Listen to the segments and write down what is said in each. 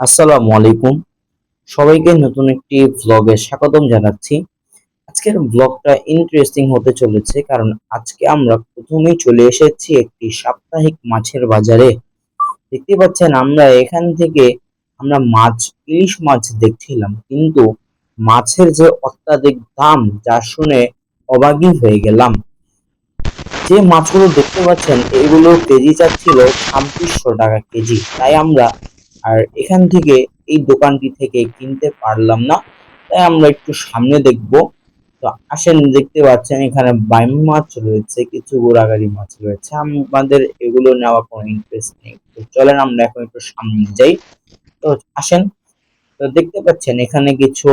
আসসালামু আলাইকুম। সবাইকে নতুন একটি ভ্লগে স্বাগতম জানাচ্ছি। আজকের ব্লগটা ইন্টারেস্টিং হতে চলেছে কারণ আজকে আমরা প্রথমেই চলে এসেছি একটি সাপ্তাহিক মাছের বাজারে। দেখতে পাচ্ছেন আমরা এখান থেকে আমরা মাছ, ইলিশ মাছ দেখছিলাম, কিন্তু মাছের যে অত্যাধিক দাম, যা শুনে অবাকই হয়ে গেলাম। যে মাছগুলো দেখতে পাচ্ছেন এগুলো কেজি চাচ্ছিল ছাব্বিশশো টাকা কেজি। তাই আমরা আর এখান থেকে এই দোকানটি থেকে কিনতে পারলাম না, তাই আমরা একটু সামনে দেখব। তো আসেন, দেখতে পাচ্ছেন এখানে বাইম মাছ রয়েছে, কিছু গোড়াগাড়ি মাছ রয়েছে। আমাদের এগুলো নেওয়া কোনো ইন্টারেস্ট নেই। তো চলেন, আমরা এখন একটু সামনে যাই। তো আসেন, তো দেখতে পাচ্ছেন এখানে কিছু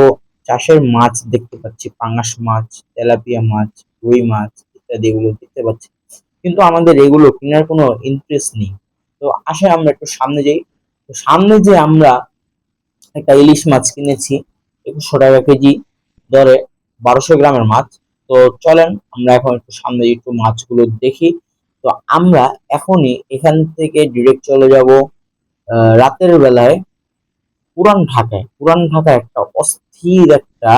চাষের মাছ দেখতে পাচ্ছি, পাঙাশ মাছ, তেলাপিয়া মাছ, রুই মাছ ইত্যাদি এগুলো দেখতে পাচ্ছি। কিন্তু আমাদের এগুলো কেনার কোনো ইন্টারেস্ট নেই। তো আসেন, আমরা একটু সামনে যাই। তো সামনে যে আমরা একটা ইলিশ মাছ কিনেছি, একুশশো টাকা কেজি দরে, বারোশো গ্রামের মাছ। তো চলেন আমরা এখন একটু সামনে একটু মাছগুলো দেখি। তো আমরা এখনই এখান থেকে ডিরেক্ট চলে যাব রাতের বেলায় পুরান ঢাকায়। পুরান ঢাকায় একটা অস্থির একটা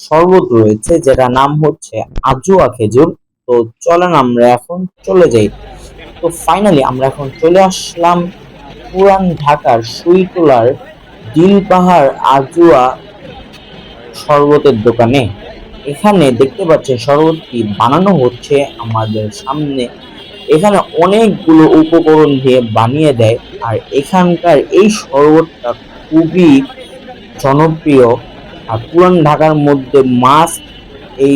শরবত রয়েছে যেটা নাম হচ্ছে আজুয়া খেজুর। তো চলেন আমরা এখন চলে যাই। তো ফাইনালি আমরা এখন চলে আসলাম পুরান ঢাকার সুইটোলার দিল পাহাড় আজুয়া শরবতের দোকানে। এখানে দেখতে পাচ্ছেন শরবতটি বানানো হচ্ছে আমাদের সামনে। এখানে অনেকগুলো উপকরণ দিয়ে বানিয়ে দেয় আর এখানকার এই শরবতটা খুবই জনপ্রিয়। আর পুরান ঢাকার মধ্যে মাছ এই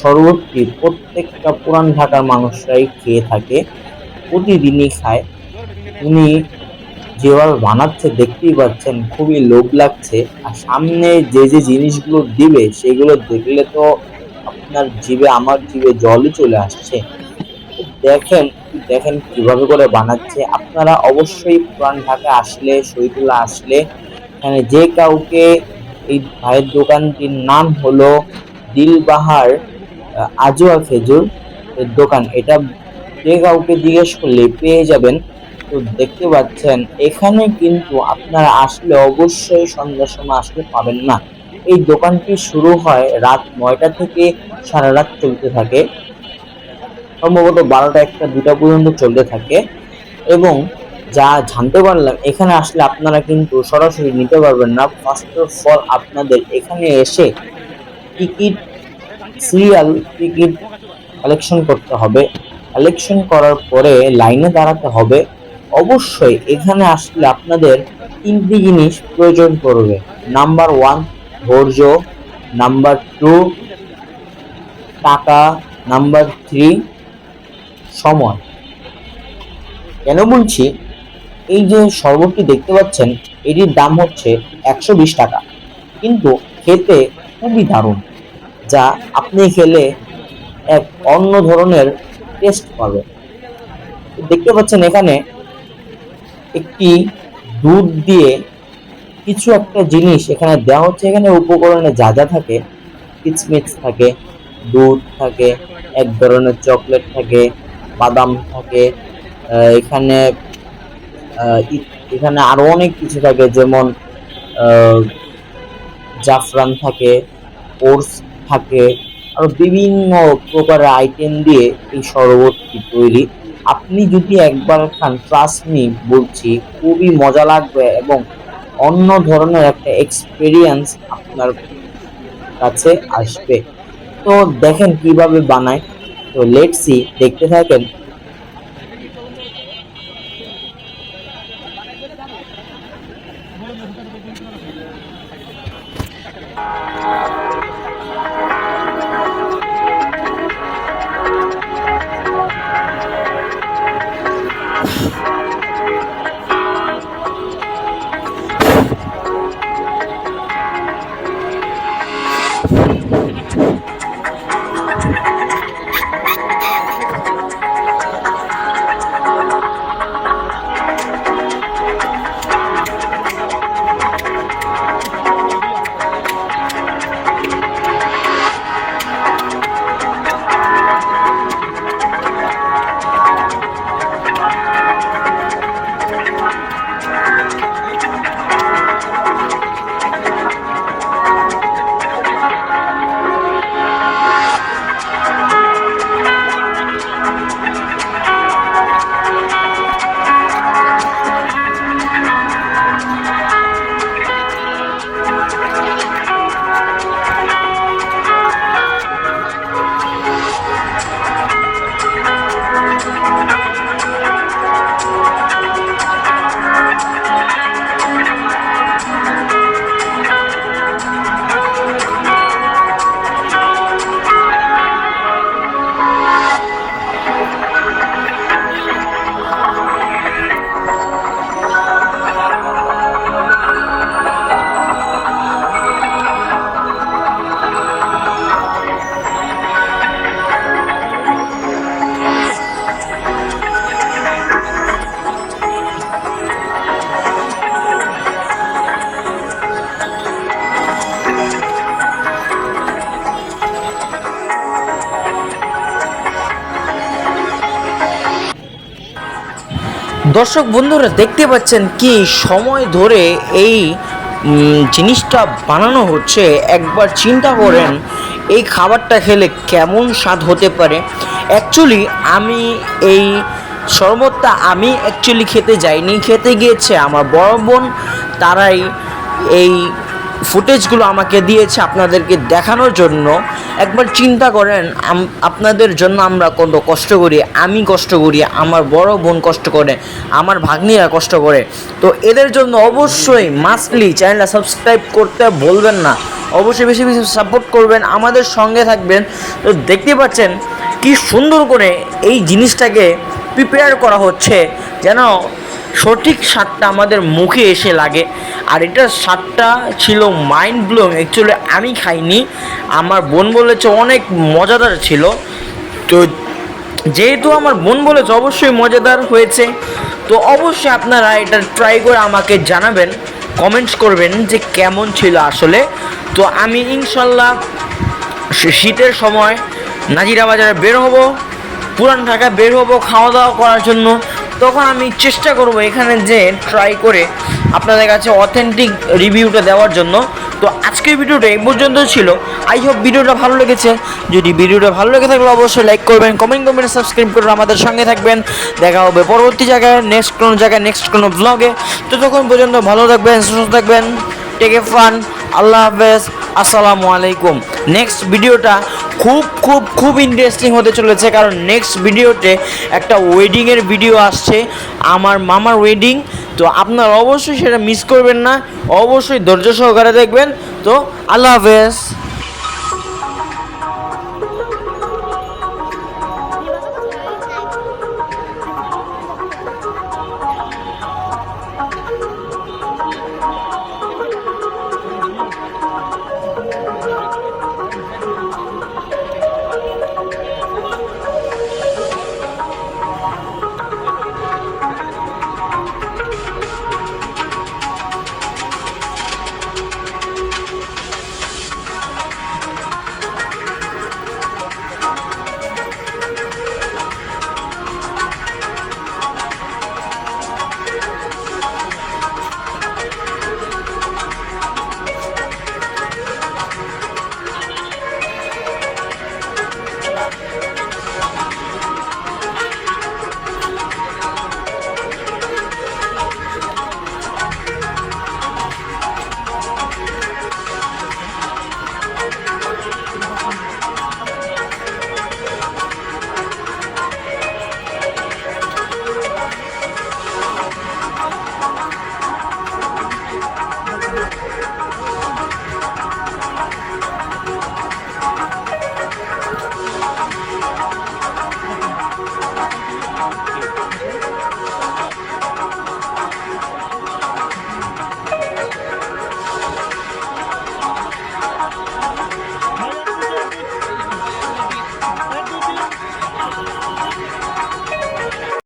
শরবতটি প্রত্যেকটা পুরান ঢাকার মানুষরাই খেয়ে থাকে, প্রতিদিনই খায়। উনি যেভাবে বানাচ্ছে, দেখতেই পাচ্ছেন, খুবই লোভ লাগছে। আর সামনে যে যে জিনিসগুলো দিবে, সেগুলো দেখলে তো আপনার জিভে, আমার জিভে জলই চলে আসছে। দেখেন দেখেন কীভাবে করে বানাচ্ছে। আপনারা অবশ্যই পুরান ঢাকা আসলে, শহীদুল্লাহ আসলে, এখানে যে কাউকে এই ভাইয়ের দোকানটির নাম হলো দিলবাহার আজোয়া খেজুর দোকান। এটা যে কাউকে জিজ্ঞেস করলে পেয়ে যাবেন। তো দেখতে পাচ্ছেন, এখানে কিন্তু আপনারা আসলে অবশ্যই সন্ধ্যার সময় আসলে পাবেন না। এই দোকানটি শুরু হয় রাত নয়টা থেকে সারা রাত চলতে থাকে। সম্ভবত বারোটা একটা দুটা পর্যন্ত চলতে থাকে। এবং যা জানতে পারলাম, এখানে আসলে আপনারা কিন্তু সরাসরি নিতে পারবেন না। ফার্স্ট অফ অল আপনাদের এখানে এসে টিকিট, সিরিয়াল টিকিট কালেকশন করতে হবে। কালেকশন করার পরে লাইনে দাঁড়াতে হবে। অবশ্যই এখানে আসলে আপনাদের তিনটি জিনিস প্রয়োজন পড়বে। নাম্বার ওয়ান ধৈর্য। নাম্বার টু টাকা। নাম্বার থ্রি সময়। কেন বলছি? এই যে শরবতটি দেখতে পাচ্ছেন, এটির দাম হচ্ছে একশো বিশ টাকা। কিন্তু খেতে খুবই দারুণ, যা আপনি খেলে এক অন্য ধরনের টেস্ট পাবে দেখতে পাচ্ছেন এখানে একটি দুধ দিয়ে কিছু একটা জিনিস এখানে দেওয়া হচ্ছে। এখানে উপকরণে যা যা থাকে কিচমিচ থাকে, দুধ থাকে, এক ধরনের চকলেট থাকে, বাদাম থাকে এখানে এখানে আরও অনেক কিছু থাকে, যেমন জাফরান থাকে, ওটস থাকে আরও বিভিন্ন প্রকারের আইটেম দিয়ে এই শরবতটি তৈরি আপনি যদি একবার খান ট্রাস্ট মি বলছি, খুবই মজা লাগবে এবং অন্য ধরনের একটা এক্সপিরিয়েন্স আপনার কাছে আসবে। তো দেখেন কীভাবে বানায়। তো লেটসি দেখতে থাকেন। দর্শক বন্ধুরা, দেখতে পাচ্ছেন কি সময় ধরে এই জিনিসটা বানানো হচ্ছে। একবার চিন্তা করেন, এই খাবারটা খেলে কেমন স্বাদ হতে পারে। অ্যাকচুয়ালি আমি এই শরবতটা আমি অ্যাকচুয়ালি খেতে যাইনি। খেতে গিয়েছে আমার বড় বোন, তারাই এই ফুটেজগুলো আমাকে দিয়েছে আপনাদেরকে দেখানোর জন্য। একবার চিন্তা করেন আপনাদের জন্য আমরা কত কষ্ট করি, আমি কষ্ট করি, আমার বড় বোন কষ্ট করে, আমার ভাগ্নিরা কষ্ট করে। তো এদের জন্য অবশ্যই মাস্টলি চ্যানেলটা সাবস্ক্রাইব করতে বলবেন না। অবশ্যই বেশি বেশি সাপোর্ট করবেন, আমাদের সঙ্গে থাকবেন। তো দেখতে পাচ্ছেন কি সুন্দর করে এই জিনিসটাকে প্রিপেয়ার করা হচ্ছে, যেন সঠিক স্বাদটা আমাদের মুখে এসে লাগে। আর এটার স্বাদটা ছিল মাইন্ড ব্লোয়িং অ্যাকচুয়ালি আমি খাইনি। আমার বোন বলেছে, অনেক মজাদার ছিল। তো যেহেতু আমার বোন বলেছে, অবশ্যই মজাদার হয়েছে। তো অবশ্যই আপনারা এটা ট্রাই করে আমাকে জানাবেন কমেন্টস করবেন যে কেমন ছিল আসলে। তো আমি ইনশাল্লাহ শীতের সময় নাজিরা বাজারে বের হব, পুরান ঢাকা বের হব খাওয়া দাওয়া করার জন্য। তখন আমি চেষ্টা করব এখানে যে ট্রাই করে আপনাদের কাছে অথেন্টিক রিভিউটা দেওয়ার জন্য। তো আজকের ভিডিওটা এই পর্যন্ত ছিল। আই হোপ ভিডিওটা ভালো লেগেছে। যদি ভিডিওটা ভালো লেগে থাকলে অবশ্যই লাইক করবেন কমেন্ট করবেন সাবস্ক্রাইব করবেন, আমাদের সঙ্গে থাকবেন। দেখা হবে পরবর্তী জায়গায় নেক্সট কোনো জায়গায় নেক্সট কোনো ব্লগে তো তখন পর্যন্ত ভালো থাকবেন, সুস্থ থাকবেন। টেকে ফান আল্লাহ হাফেজ, আসসালামু আলাইকুম। নেক্সট ভিডিওটা খুব খুব খুব ইন্টারেস্টিং হতে চলেছে কারণ নেক্সট ভিডিওতে একটা ওয়েডিংয়ের ভিডিও আসছে, আমার মামার ওয়েডিং তো আপনারা অবশ্যই সেটা মিস করবেন না, অবশ্যই ধৈর্য সহকারে দেখবেন। তো আল্লাহ হাফেজ।